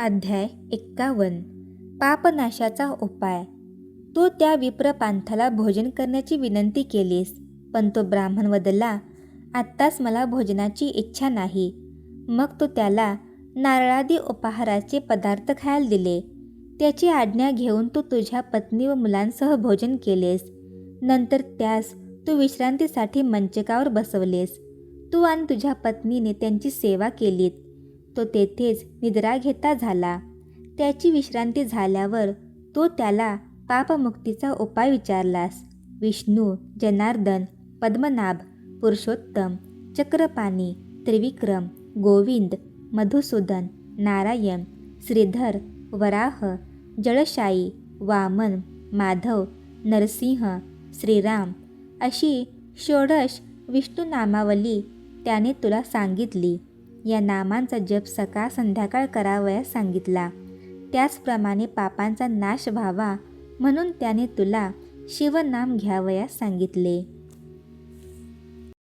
अध्याय एक्कावन्न पापनाशाचा उपाय. तू त्या विप्रपांथाला भोजन करण्याची विनंती केलीस पण तो ब्राह्मण वदला आत्ताच मला भोजनाची इच्छा नाही. मग तू त्याला नारळादी उपहाराचे पदार्थ खायला दिले. त्याची आज्ञा घेऊन तू तुझ्या पत्नी व मुलांसह भोजन केलेस. नंतर त्यास तू विश्रांतीसाठी मंचकावर बसवलेस. तू आणि तुझ्या पत्नीने त्यांची सेवा केलीत. तो तेथेच निद्रा घेता झाला. त्याची विश्रांती झाल्यावर तो त्याला पापमुक्तीचा उपाय विचारलास. विष्णू जनार्दन पद्मनाभ पुरुषोत्तम चक्रपाणी त्रिविक्रम गोविंद मधुसूदन नारायण श्रीधर वराह जळशाई वामन माधव नरसिंह श्रीराम अशी षोडश विष्णू नामावली त्याने तुला सांगितली. या नामांचा जप सकाळ संध्याकाळ करावयास सांगितला. त्याचप्रमाणे पापांचा नाश व्हावा म्हणून त्याने तुला शिवनाम घ्यावयास सांगितले.